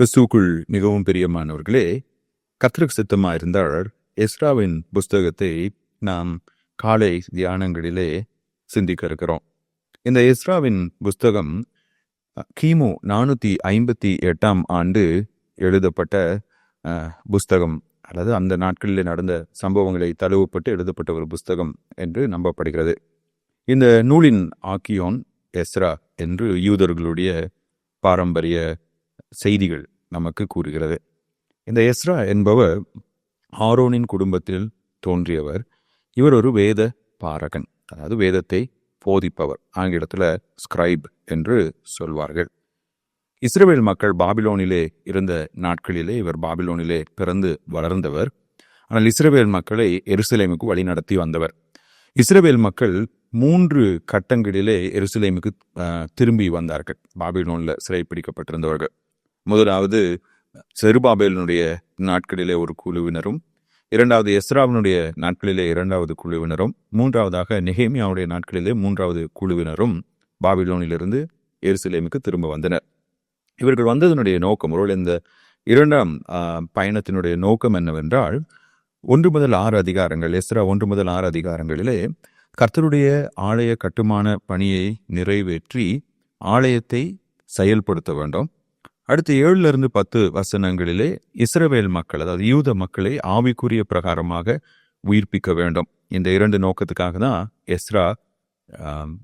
கிறிஸ்துக்குள் மிகவும் பிரியமானவர்களே கர்த்தருக்கு சித்தமாக இருந்தால் எஸ்ராவின் புஸ்தகத்தை நாம் காலை தியானங்களிலே சிந்திக்க இருக்கிறோம். இந்த எஸ்ராவின் புஸ்தகம் கிமு நானூற்றி ஐம்பத்தி எட்டாம் ஆண்டு எழுதப்பட்ட புஸ்தகம். அல்லது அந்த நாட்களில் நடந்த சம்பவங்களை தழுவப்பட்டு எழுதப்பட்ட ஒரு புஸ்தகம் என்று நம்பப்படுகிறது. இந்த நூலின் ஆக்கியோன் எஸ்ரா என்று யூதர்களுடைய பாரம்பரிய செய்திகள். நமக்கு கூறுகிறது. இந்த எஸ்ரா என்பவர் ஆரோனின் குடும்பத்தில் தோன்றியவர். இவர் ஒரு வேத பாரகன் அதாவது வேதத்தை போதிப்பவர். ஆங்கிலத்தில் ஸ்கிரைப் என்று சொல்வார்கள். இஸ்ரேல் மக்கள் பாபிலோனிலே இருந்த நாட்களிலே இவர் பாபிலோனிலே பிறந்து வளர்ந்தவர். ஆனால் இஸ்ரேல் மக்களை எருசலேமுக்கு வழிநடத்தி வந்தவர். இஸ்ரேல் மக்கள் மூன்று கட்டங்களிலே எருசலேமுக்கு திரும்பி வந்தார்கள். பாபிலோனில் சிறைப்பிடிக்கப்பட்டிருந்தவர்கள். முதலாவது செருபாபேலினுடைய நாட்களிலே ஒரு குழுவினரும் இரண்டாவது எஸ்ராவினுடைய நாட்களிலே இரண்டாவது குழுவினரும் மூன்றாவதாக நெஹேமியாவுடைய நாட்களிலே மூன்றாவது குழுவினரும் பாபிலோனிலிருந்து எருசலேமுக்கு திரும்ப வந்தனர். இவர்கள் வந்ததனுடைய நோக்கம் ஒரு இந்த இரண்டாம் பயணத்தினுடைய நோக்கம் என்னவென்றால் ஒன்று முதல் ஆறு அதிகாரங்கள் எஸ்ரா ஒன்று முதல் ஆறு அதிகாரங்களிலே கர்த்தருடைய ஆலய கட்டுமான பணியை நிறைவேற்றி ஆலயத்தை செயல்படுத்த வேண்டும். அடுத்து ஏழுல இருந்து பத்து வசனங்களிலே இஸ்ரவேல் மக்கள் அதாவது யூத மக்களை ஆவிக்குரிய பிரகாரமாக உயிர்ப்பிக்க வேண்டும். இந்த இரண்டு நோக்கத்துக்காக தான் எஸ்ரா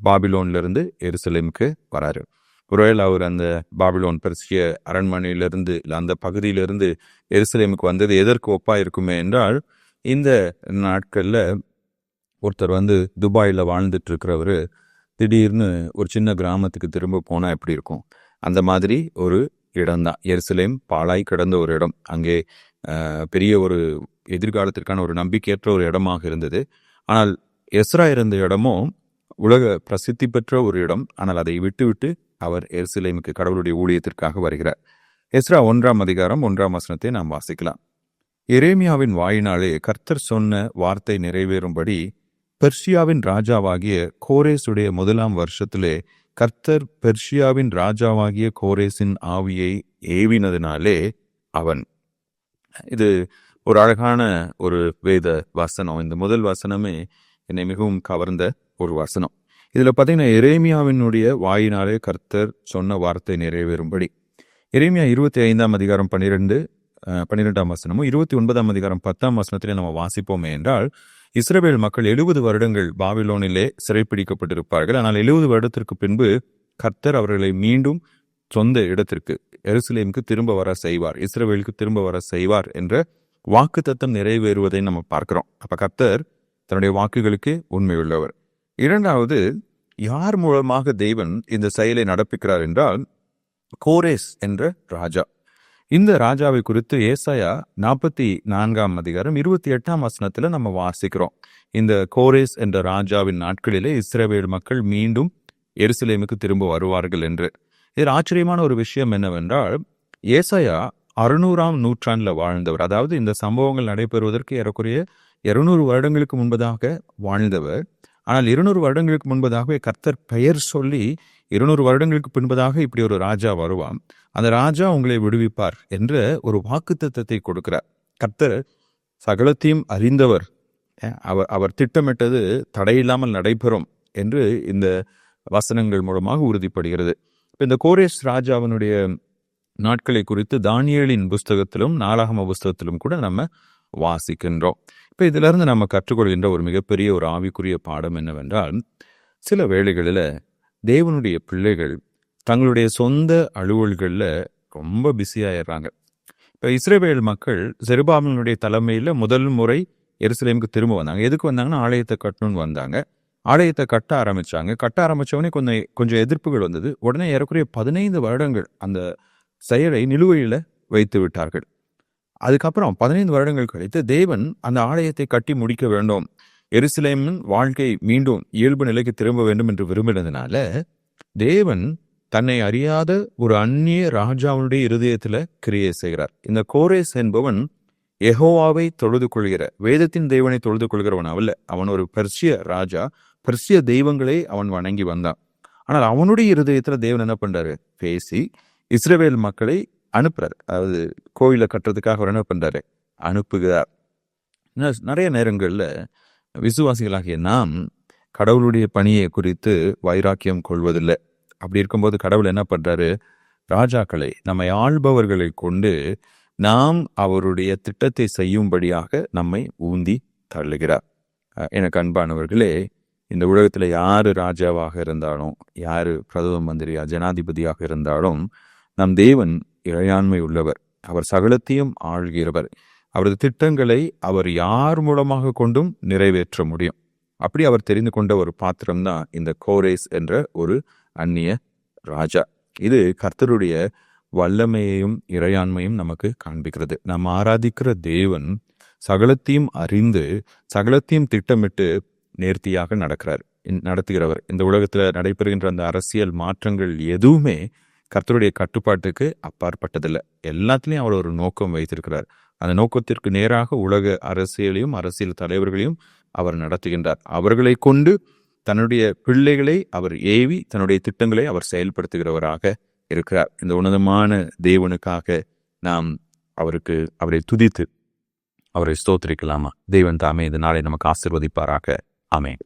பாபிலோன்லேருந்து எருசலேமுக்கு வராரு. ஒருவேளை அவர் அந்த பாபிலோன் பெர்சிய அரண்மனையிலிருந்து இல்லை அந்த பகுதியிலிருந்து எருசலேமுக்கு வந்தது எதற்கு ஒப்பாக இருக்குமே என்றால் இந்த நாட்களில் ஒருத்தர் வந்து துபாயில் வாழ்ந்துட்டு இருக்கிறவர் திடீர்னு ஒரு சின்ன கிராமத்துக்கு திரும்ப போனால் எப்படி இருக்கும்? அந்த மாதிரி ஒரு இடம்தான் எருசலேம் பாலாய் கிடந்த ஒரு இடம். அங்கே பெரிய ஒரு எதிர்காலத்திற்கான ஒரு நம்பிக்கையற்ற ஒரு இடமாக இருந்தது. ஆனால் எஸ்ரா இருந்த இடமும் உலக பிரசித்தி பெற்ற ஒரு இடம். ஆனால் அதை விட்டுவிட்டு அவர் எருசலேமுக்கு கடவுளுடைய ஊழியத்திற்காக வருகிறார். எஸ்ரா ஒன்றாம் அதிகாரம் ஒன்றாம் வசனத்தை நாம் வாசிக்கலாம். எரேமியாவின் வாயினாலே கர்த்தர் சொன்ன வார்த்தை நிறைவேறும்படி பெர்ஷியாவின் ராஜாவாகிய கோரேசுடைய முதலாம் வருஷத்திலே கர்த்தர் பெர்ஷியாவின் ராஜாவாகிய கோரேசின் ஆவியை ஏவினதினாலே அவன் இது ஒரு அழகான ஒரு வேத வசனம். இந்த முதல் வசனமே என்னை மிகவும் கவர்ந்த ஒரு வசனம். இதில் பார்த்தீங்கன்னா எரேமியாவினுடைய வாயினாலே கர்த்தர் சொன்ன வார்த்தை நிறைவேறும்படி. எரேமியா இருபத்தி ஐந்தாம் அதிகாரம் பன்னிரெண்டு பன்னிரெண்டாம் வசனமும் இருபத்தி ஒன்பதாம் அதிகாரம் பத்தாம் வசனத்திலே நம்ம வாசிப்போமே என்றால் இஸ்ரேல் மக்கள் எழுபது வருடங்கள் பாபிலோனிலே சிறைப்பிடிக்கப்பட்டிருப்பார்கள். ஆனால் எழுபது வருடத்திற்கு பின்பு கர்த்தர் அவர்களை மீண்டும் சொந்த இடத்திற்கு எருசலேமுக்கு திரும்ப வர செய்வார் இஸ்ரவேலுக்கு திரும்ப வர செய்வார் என்ற வாக்கு தத்தம் நிறைவேறுவதை நம்ம பார்க்கிறோம். அப்ப கர்த்தர் தன்னுடைய வாக்குகளுக்கு உண்மையுள்ளவர். இரண்டாவது யார் மூலமாக தெய்வன் இந்த செயலை நடப்பிக்கிறார் என்றால் கோரேஸ் என்ற ராஜா. இந்த ராஜாவை குறித்து ஏசாயா நாற்பத்தி நான்காம் அதிகாரம் இருபத்தி எட்டாம் வசனத்துல நம்ம வாசிக்கிறோம். இந்த கோரேஸ் என்ற ராஜாவின் நாட்களிலே இஸ்ரேவேல் மக்கள் மீண்டும் எருசலேமுக்கு திரும்ப வருவார்கள் என்று. இதில் ஆச்சரியமான ஒரு விஷயம் என்னவென்றால் ஏசாயா அறுநூறாம் நூற்றாண்டில் வாழ்ந்தவர் அதாவது இந்த சம்பவங்கள் நடைபெறுவதற்கு ஏறக்குறைய இருநூறு வருடங்களுக்கு முன்பதாக வாழ்ந்தவர். ஆனால் இருநூறு வருடங்களுக்கு முன்பதாகவே கர்த்தர் பெயர் சொல்லி இருநூறு வருடங்களுக்கு பின்பதாக இப்படி ஒரு ராஜா வருவான். அந்த ராஜா உங்களை விடுவிப்பார் என்ற ஒரு வாக்குத்தத்தத்தை கொடுக்கிறார். கர்த்தர் சகலத்தையும் அறிந்தவர். அவர் அவர் திட்டமிட்டது தடையில்லாமல் நடைபெறும் என்று இந்த வசனங்கள் மூலமாக உறுதிப்படுகிறது. இப்போ இந்த கோரேஷ் ராஜாவினுடைய நாட்களை குறித்து தானியலின் புஸ்தகத்திலும் நாளாகம புஸ்தகத்திலும் கூட நம்ம வாசிக்கின்றோம். இப்போ இதுல இருந்து நம்ம கற்றுக்கொள்கின்ற ஒரு மிகப்பெரிய ஒரு ஆவிக்குரிய பாடம் என்னவென்றால் சில வேளைகளில் தேவனுடைய பிள்ளைகள் தங்களுடைய சொந்த அலுவல்களில் ரொம்ப பிஸியாயிடுறாங்க இப்போ இஸ்ரேவேல் மக்கள் செருபாமனுடைய தலைமையில் முதல் முறை எருசலேமுக்கு திரும்ப வந்தாங்க. எதுக்கு வந்தாங்கன்னா ஆலயத்தை கட்டணும்னு வந்தாங்க. ஆலயத்தை கட்ட ஆரம்பித்தாங்க கட்ட ஆரம்பிச்சவொடனே கொஞ்சம் கொஞ்சம் எதிர்ப்புகள் வந்தது. உடனே ஏறக்குறைய பதினைந்து வருடங்கள் அந்த செயலை நிலுவையில் வைத்து விட்டார்கள். அதுக்கப்புறம் பதினைந்து வருடங்கள் கழித்து தேவன் அந்த ஆலயத்தை கட்டி முடிக்க வேண்டும். எருசலேமின் வாழ்க்கை மீண்டும் இயல்பு நிலைக்கு திரும்ப வேண்டும் என்று விரும்பினதுனால தேவன் தன்னை அறியாத ஒரு அந்நிய ராஜாவுடைய இருதயத்துல கிரியை செய்கிறார். இந்த கோரேஸ் என்பவன் எஹோவாவை தொழுது கொள்கிற வேதத்தின் தேவனை தொழுது கொள்கிறவன் அல்ல அவன் ஒரு பெர்சிய ராஜா பெர்சிய தெய்வங்களை அவன் வணங்கி வந்தான். ஆனால் அவனுடைய இருதயத்துல தேவன் என்ன பண்றாரு? பேசி இஸ்ரேவேல் மக்களை அனுப்புறாரு. அதாவது கோயிலை கட்டுறதுக்காக அவர் என்ன பண்றாரு? அனுப்புகிறார். நிறைய நேரங்களில் விசுவாசிகளாகிய நாம் கடவுளுடைய பணியை குறித்து வைராக்கியம் கொள்வதில்லை. அப்படி இருக்கும்போது கடவுள் என்ன பண்றாரு? ராஜாக்களை நம்மை ஆள்பவர்களை கொண்டு நாம் அவருடைய திட்டத்தை செய்யும்படியாக நம்மை ஊந்தி தள்ளுகிறார். எனக்கு அன்பானவர்களே இந்த உலகத்தில் யார் ராஜாவாக இருந்தாலும் யார் பிரதம மந்திரியா ஜனாதிபதியாக இருந்தாலும் நம் தேவன் இறையாண்மை உள்ளவர். அவர் சகலத்தையும் ஆள்கிறவர். அவரது திட்டங்களை அவர் யார் மூலமாக கொண்டும் நிறைவேற்ற முடியும்? அப்படி அவர் தெரிந்து கொண்ட ஒரு பாத்திரம் தான் இந்த கோரேஸ் என்ற ஒரு அந்நிய ராஜா. இது கர்த்தருடைய வல்லமையையும் இறையாண்மையும் நமக்கு காண்பிக்கிறது. நாம் ஆராதிக்கிற தேவன் சகலத்தையும் அறிந்து சகலத்தையும் திட்டமிட்டு நேர்த்தியாக நடக்கிறார். இந்- நடத்துகிறவர். இந்த உலகத்தில் நடைபெறுகின்ற அந்த அரசியல் மாற்றங்கள் எதுவுமே கர்த்தருடைய கட்டுப்பாட்டுக்கு அப்பாற்பட்டதில்லை. எல்லாத்துலேயும் அவர் ஒரு நோக்கம் வைத்திருக்கிறார். அந்த நோக்கத்திற்கு நேராக உலக அரசியலையும் அரசியல் தலைவர்களையும் அவர் நடத்துகின்றார். அவர்களை கொண்டு தன்னுடைய பிள்ளைகளை அவர் ஏவி தன்னுடைய திட்டங்களை அவர் செயல்படுத்துகிறவராக இருக்கிறார். இந்த உன்னதமான தேவனுக்காக நாம் அவருக்கு அவரை துதித்து அவரை ஸ்தோத்திரிக்கலாமா? தெய்வன் தாமே இந்த நாளை நமக்கு ஆசிர்வதிப்பாராக. ஆமென்.